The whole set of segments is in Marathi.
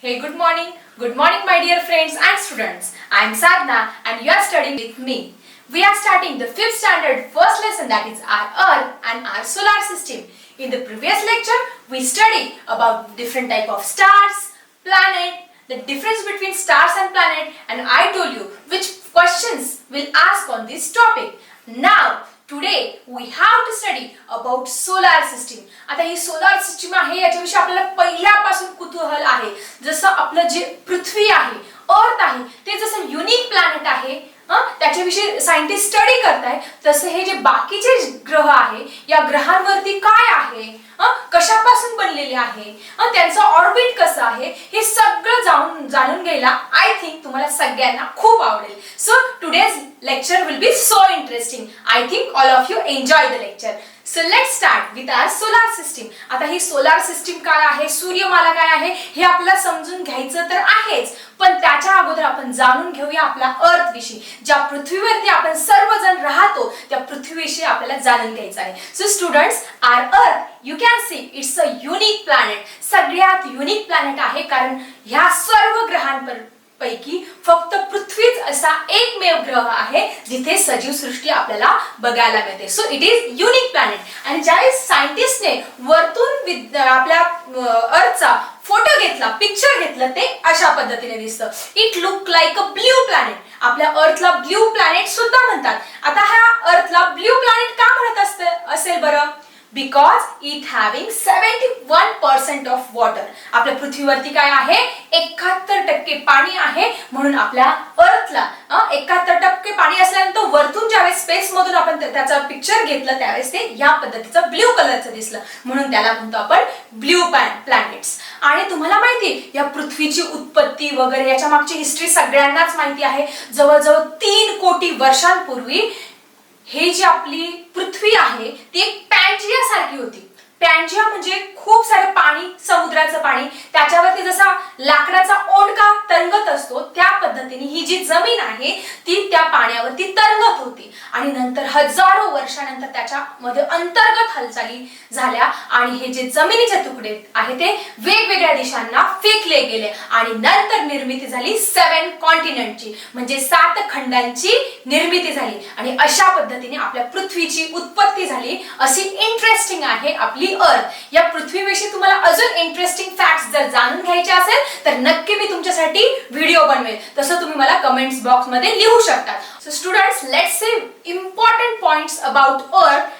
Hey, good morning. Good morning, my dear friends and students. I am Sadhna and you are studying with me. We are starting the fifth standard first lesson that is our Earth and our solar system. In the previous lecture, we studied about different type of stars, planet, the difference between stars and planet and I told you which questions will ask on this topic. Now, today we have to study about solar system आता ही सोलार सिस्टीम आहे याच्याविषयी आपल्याला पहिल्यापासून कुतूहल आहे. जसं आपलं जे पृथ्वी आहे अर्थ आहे ते जसं युनिक प्लॅनेट आहे त्याच्याविषयी सायंटिस्ट स्टडी करताय. तसं हे जे बाकीचे ग्रह आहे या ग्रहांवरती काय आहे? कशापासून बनलेले आहे? त्यांचं ऑर्बिट कसं आहे? हे सगळं जाऊन जाणून घ्यायला आय थिंक तुम्हाला सगळ्यांना खूप आवडेल. So today's lecture will be so interesting I think all of you enjoy the lecture so let start with our solar system आता ही सोलार सिस्टीम काय आहे? सूर्यमाला काय आहे? हे आपल्याला समजून घ्यायचं तर आहेच. पण त्याच्या अगोदर आपण जाणून घेऊया आपल्या अर्थ विषयी. ज्या पृथ्वीवरती आपण सर्वजण राहतो त्या पृथ्वीविषयी आपल्याला जाणून घ्यायचं आहे. So students are earth you can see it's a unique planet सगळ्यात युनिक प्लॅनेट आहे कारण ह्या सर्व ग्रहांपर पैकी फक्त पृथ्वीच असा एकमेव ग्रह आहे जिथे सजीव सृष्टी आपल्याला बघायला मिळते. So it is unique planet आणि ज्यावेळेस सायंटिस्टने वरतून आपल्या अर्थचा फोटो घेतला पिक्चर घेतलं ते अशा पद्धतीने दिसतं. It look like a blue planet आपल्या अर्थला ब्ल्यू प्लॅनेट सुद्धा म्हणतात. आता ह्या अर्थला ब्ल्यू प्लॅनेट का म्हणत असते असेल बरं? Because it having seventy one percent of water आपल्या पृथ्वीवरती काय आहे? एकाहत्तर टक्के पाणी आहे. म्हणून आपल्या अर्थला एकाहत्तर टक्के पाणी असल्यानंतर वरतून ज्यावेळेस स्पेस मधून आपण त्याचा पिक्चर घेतलं त्यावेळेस ते या पद्धतीचं ब्ल्यू कलरचं दिसलं. म्हणून त्याला म्हणतो आपण ब्ल्यू प्लॅनेट्स आणि तुम्हाला माहिती या पृथ्वीची उत्पत्ती वगैरे याच्या मागची हिस्ट्री सगळ्यांनाच माहिती आहे. जवळजवळ तीन कोटी वर्षांपूर्वी हे जी आपली पृथ्वी आहे ती एक पॅन्जिया सारखी होती. पॅन्जिया म्हणजे खूप सारं पाणी समुद्राचं पाणी. त्याच्यावरती जसा लाकडाचा ओंडका तरंगत असतो त्या पद्धतीने ही जी जमीन आहे ती त्या पाण्यावरती तरंगत होती. आणि नंतर हजारो वर्षानंतर त्याच्यामध्ये अंतर्गत हालचाली झाल्या आणि हे जे जमिनीचे तुकडे आहे ते वेगवेगळ्या दिशांना फेकले गेले. आणि नंतर निर्मिती झाली सेवन कॉन्टिनेंटची म्हणजे सात खंडांची निर्मिती झाली. आणि अशा पद्धतीने आपल्या पृथ्वीची उत्पत्ती झाली. अशी इंटरेस्टिंग आहे आपली अर्थ या पृथ्वीविषयी तुम्हाला अजून इंटरेस्टिंग फॅक्ट्स जर जाणून घ्यायचे असेल तर नक्की मी तुमच्यासाठी व्हिडिओ बनवेल. तसं तुम्ही मला कमेंट्स बॉक्समध्ये लिहू शकता so students let's say important points about earth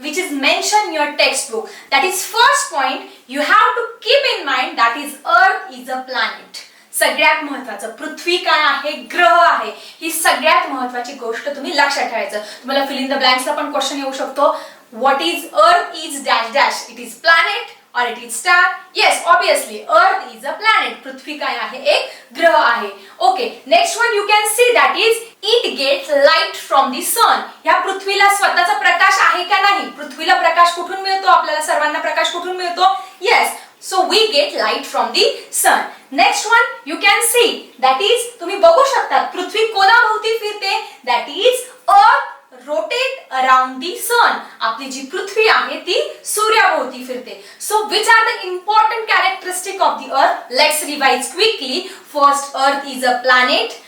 which is mentioned in your textbook. That is first point you have to keep in mind that is Earth is a planet. सगळ्यात महत्वाचं पृथ्वी काय आहे? ग्रह आहे. ही सगळ्यात महत्वाची गोष्ट तुम्ही लक्षात ठेवायचं. तुम्हाला फिलिंग इन द ब्लँक्सला पण क्वेश्चन येऊ शकतो. What is earth is dash dash it is planet or it is star. Yes obviously earth is a planet. पृथ्वी काय आहे? एक ग्रह आहे. Okay next one you can see that is it gets light from the sun ह्या पृथ्वीला स्वतःचा प्रकाश आहे का नाही? पृथ्वीला प्रकाश कुठून मिळतो? आपल्याला सर्वांना प्रकाश कुठून मिळतो? Yes so we get light from the sun next one you can see that is तुम्ही बघू शकता पृथ्वी कोणाभोवती फिरते? That is earth rotate around the सन आपली जी पृथ्वी आहे ती सूर्याभोवती फिरते so which are the important characteristic of the earth let's revise quickly first earth is a planet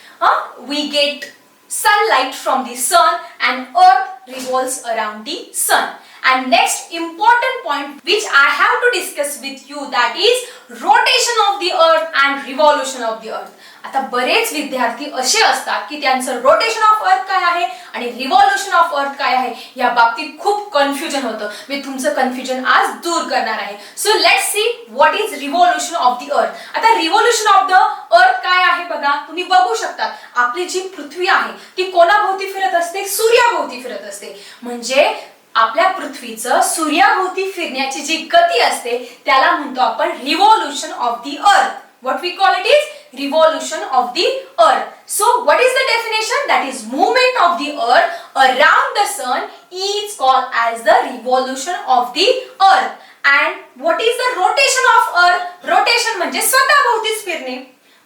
we get sunlight from the sun and earth revolves around the sun and next important point which i have to discuss with you that is rotation of the earth and revolution of the earth आता बरेच विद्यार्थी असे असतात की त्यांचं रोटेशन ऑफ अर्थ काय आहे आणि रिव्हॉल्युशन ऑफ अर्थ काय आहे या बाबतीत खूप कन्फ्युजन होतं. मी तुमचं कन्फ्युजन आज दूर करणार आहे. So let see what is revolution of the earth आता रिव्हॉल्युशन ऑफ द अर्थ काय आहे बघा. तुम्ही बघू शकता. आपली जी पृथ्वी आहे ती कोणाभोवती फिरत असते? सूर्याभोवती फिरत असते. म्हणजे आपल्या पृथ्वीचं सूर्याभोवती फिरण्याची जी गती असते त्याला म्हणतो आपण revolution of the earth what we call it is revolution of the earth so what is the definition that is movement of the earth around the sun is called as the revolution of the earth and what is the rotation of earth rotation म्हणजे स्वतःभोवतीच फिरणे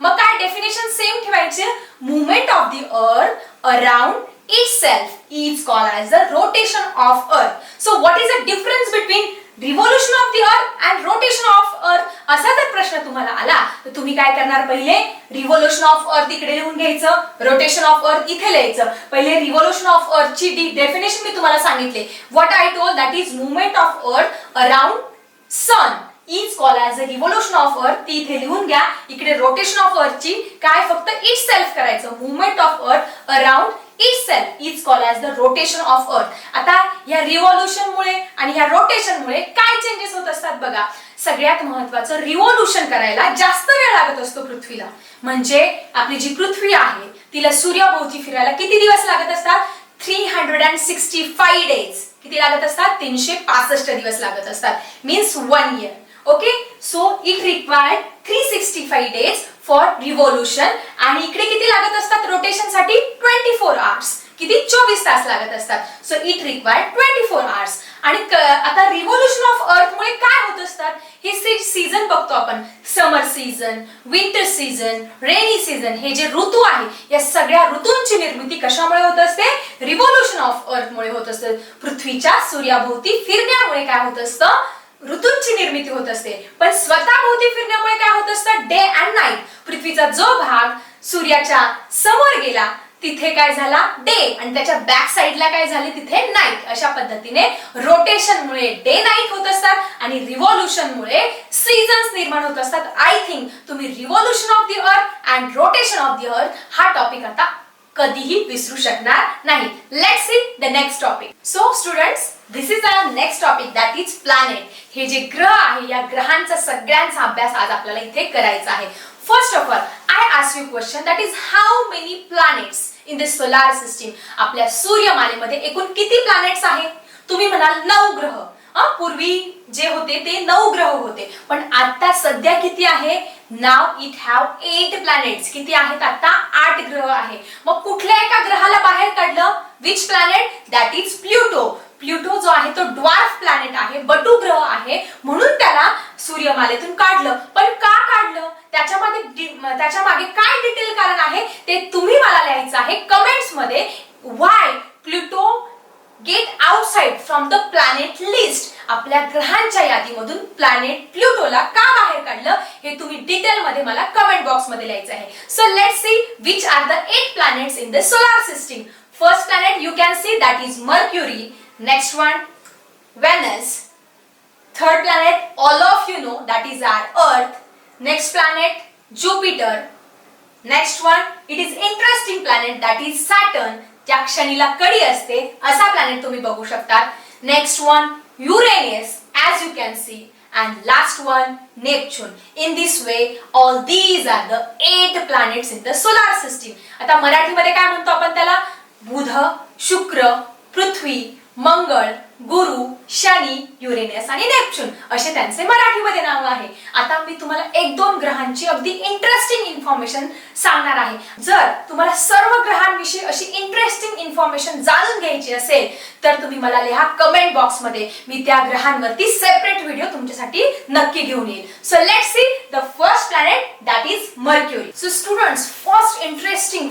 मग काय डेफिनेशन सेम ठेवायचे movement of the earth around itself is called as the rotation of earth so what is the difference between revolution of the earth and rotation of earth असा जर प्रश्न तुम्हाला आला. तर तुम्ही काय करणार पहिले? रिव्होल्युशन ऑफ अर्थ इकडे लिहून घ्यायचं रोटेशन ऑफ अर्थ इथे लिहायचं. पहिले रिव्होल्युशन ऑफ अर्थ ची डेफिनेशन मी तुम्हाला सांगितले. What I told that is movement of earth around sun is call as a revolution of earth ती इथे लिहून घ्या. इकडे रोटेशन ऑफ अर्थ ची काय फक्त इट सेल्फ करायचं. Movement of earth around itself is call as the rotation of earth आता या रिव्हॉल्युशनमुळे आणि या रोटेशनमुळे काय चेंजेस होत असतात बघा. सगळ्यात महत्वाचं रिव्होल्युशन करायला जास्त वेळ लागत असतो पृथ्वीला. म्हणजे आपली जी पृथ्वी आहे तिला सूर्याभोवती फिरायला किती दिवस लागत असतात? Three hundred and sixty five days किती लागत असतात? तीनशे पासष्ट दिवस लागत असतात. Means one year okay so it required three sixty five days for revolution आणि इकडे किती लागत असतात? रोटेशनसाठी ट्वेंटी फोर आवर्स किती चोवीस तास लागत असतात. So it require twenty four hours आणि आता रिव्होल्युशन ऑफ अर्थ मुळे काय होत असतात? हे सीझन बघतो आपण. Summer season winter season rainy season हे जे ऋतू आहे या सगळ्या ऋतूंची निर्मिती कशामुळे होत असते? रिव्होल्युशन ऑफ अर्थ मुळे होत असते. पृथ्वीच्या सूर्याभोवती फिरण्यामुळे काय होत असतं? ऋतूंची निर्मिती होत असते. पण स्वतः भोवती फिरण्यामुळे काय होत असतं? डे अँड नाईट पृथ्वीचा जो भाग सूर्याच्या समोर गेला तिथे काय झाला? डे. आणि त्याच्या बॅक साईडला काय झाले? तिथे नाईट अशा पद्धतीने रोटेशनमुळे डे नाईट होत असतात आणि रिव्होल्युशनमुळे सीझन्स निर्माण होत असतात. आय थिंक तुम्ही revolution of the earth and rotation of the earth हा टॉपिक आता कधीही विसरू शकणार नाही. Let see the next topic so students this is our next topic that is planet हे जे ग्रह आहे या ग्रहांचा सगळ्यांचा अभ्यास आज आपल्याला इथे करायचा आहे. First of all ask you a question that is how many planets in the solar system आपल्या सूर्यमालेमध्ये एकूण किती प्लॅनेट्स आहेत तुम्ही म्हणाल नऊ ग्रह. पूर्वी जे होते ते नऊ ग्रह होते. पण आता सध्या किती आहे? नाव इट हॅव एट प्लॅनेट्स किती आहेत? आता आठ ग्रह आहे. मग कुठल्या एका ग्रहाला बाहेर काढलं? Which planet that is Pluto Pluto जो आहे तो ड्वार्फ प्लॅनेट आहे बटू ग्रह आहे म्हणून त्याला सूर्यमालेतून काढलं. पण का काढलं? त्याच्यामध्ये त्याच्यामागे काय डिटेल कारण आहे? ते तुम्ही मला लिहायचं आहे कमेंट्समध्ये. Why Pluto get outside from the planet list आपल्या ग्रहांच्या यादीमधून प्लॅनेट प्लुटोला का बाहेर काढलं? हे तुम्ही डिटेल मध्ये मला कमेंट बॉक्समध्ये लिहायचं आहे. So let see which are the eight planets in the solar system first planet you can see that is Mercury next one Venus. third planet all of you know that is our earth. Next planet jupiter. Next one it is interesting planet that is saturn. ज्या क्षणीला कडी असते असा प्लॅनेट तुम्ही बघू शकता. Next one Uranus as you can see and last one Neptune in this way all these are the eight planets in the solar system आता मराठीमध्ये काय म्हणतो आपण त्याला? बुध शुक्र पृथ्वी. मंगळ गुरु शनी युरेनियस आणि नेपच्यून असे त्यांचे मराठीमध्ये नाव आहे. आता मी तुम्हाला एक दोन ग्रहांची अगदी इंटरेस्टिंग इन्फॉर्मेशन सांगणार आहे. जर तुम्हाला सर्व ग्रहांविषयी अशी इंटरेस्टिंग इन्फॉर्मेशन जाणून घ्यायची असेल तर तुम्ही मला लिहा कमेंट बॉक्समध्ये मी त्या ग्रहांवरती सेपरेट व्हिडिओ तुमच्यासाठी नक्की घेऊन येईल. So let see the first planet that is Mercury so students first interesting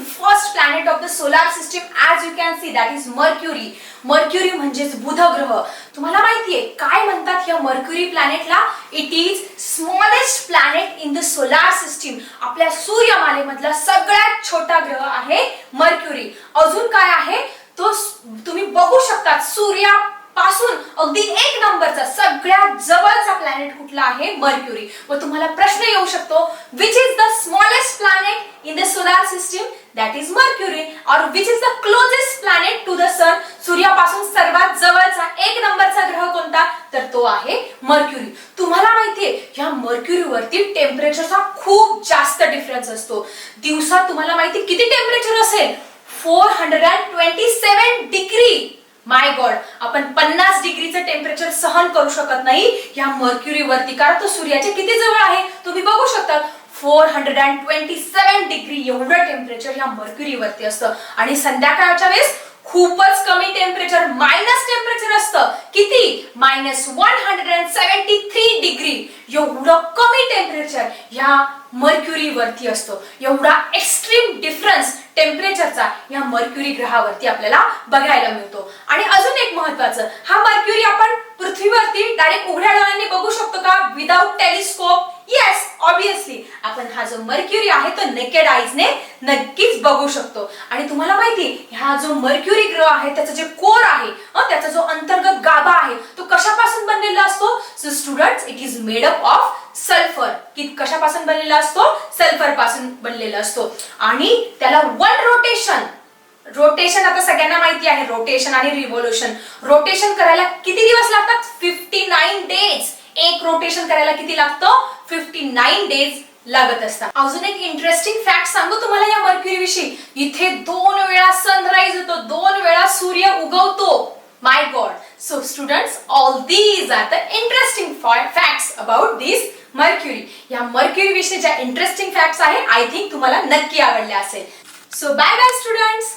planet of the solar system as you can see that is Mercury Mercury म्हणजेच बुध ग्रह तुम्हाला माहितीये काय म्हणतात या Mercury प्लॅनेटला it is smallest planet in the solar system आपल्या सूर्यमालेमधला सगळ्यात छोटा ग्रह आहे मर्क्युरी अजून काय आहे? तो तुम्ही बघू शकता पासून अगदी एक नंबरचा सगळ्यात जवळचा प्लॅनेट कुठला आहे? मर्क्युरी व तुम्हाला प्रश्न येऊ शकतो which is the smallest planet in the solar system that is Mercury और which is the closest planet to the sun सूर्यापासून सर्वात जवळचा एक नंबरचा ग्रह कोणता? तर तो आहे मर्क्युरी तुम्हाला माहितीये या मर्क्युरीवरती टेम्परेचरचा खूप जास्त डिफरन्स असतो. दिवसात तुम्हाला माहिती किती टेम्परेचर असेल? Four hundred and twenty seven degree my god आपण पन्नास डिग्रीचं टेम्परेचर सहन करू शकत नाही. या मर्क्युरीवरती कारण तो सूर्याच्या किती जवळ आहे? तुम्ही बघू शकता. Four hundred and twenty seven degree एवढं टेम्परेचर या मर्क्युरीवरती असतं. आणि संध्याकाळच्या वेळेस खूपच कमी टेम्परेचर मायनस टेम्परेचर असतं. किती? Minus one hundred and seventy three degree एवढं कमी टेम्परेचर या मर्क्युरी वरती असतो. एवढा एक्स्ट्रीम डिफरन्स टेम्परेचरचा या मर्क्युरी ग्रहावरती आपल्याला बघायला मिळतो. आणि अजून एक महत्वाचं हा मर्क्युरी आपण पृथ्वीवरती डायरेक्ट उघड्या डोळ्यांनी बघू शकतो का? विदाऊट टेलिस्कोप येस ऑब्विसली आपण हा जो मर्क्युरी आहे तो नेकेड आईजने नक्कीच बघू शकतो. आणि तुम्हाला माहिती हा जो मर्क्युरी ग्रह आहे त्याचा जे कोर आहे त्याचा जो अंतर्गत गाभा आहे तो कशापासून बनलेला असतो? So student it is made up of sulphur की कशापासून बनलेला असतो? सल्फरपासून बनलेला असतो. आणि त्याला वन रोटेशन रोटेशन आता सगळ्यांना माहिती आहे रोटेशन आणि रिव्होल्युशन रोटेशन करायला किती दिवस लागतात? फिफ्टी नाईन डेज एक रोटेशन करायला किती लागतं? फिफ्टी नाईन डेज लागत असतात. अजून एक इंटरेस्टिंग फॅक्ट सांगू तुम्हाला या मर्क्युरी विषयी इथे दोन वेळा सनराइज होतो दोन वेळा सूर्य उगवतो. My god so students all these are the interesting facts about this Mercury या मर्क्युरी विषयी ज्या इंटरेस्टिंग फॅक्ट्स आहे आय थिंक तुम्हाला नक्की आवडल्या असेल. So bye by students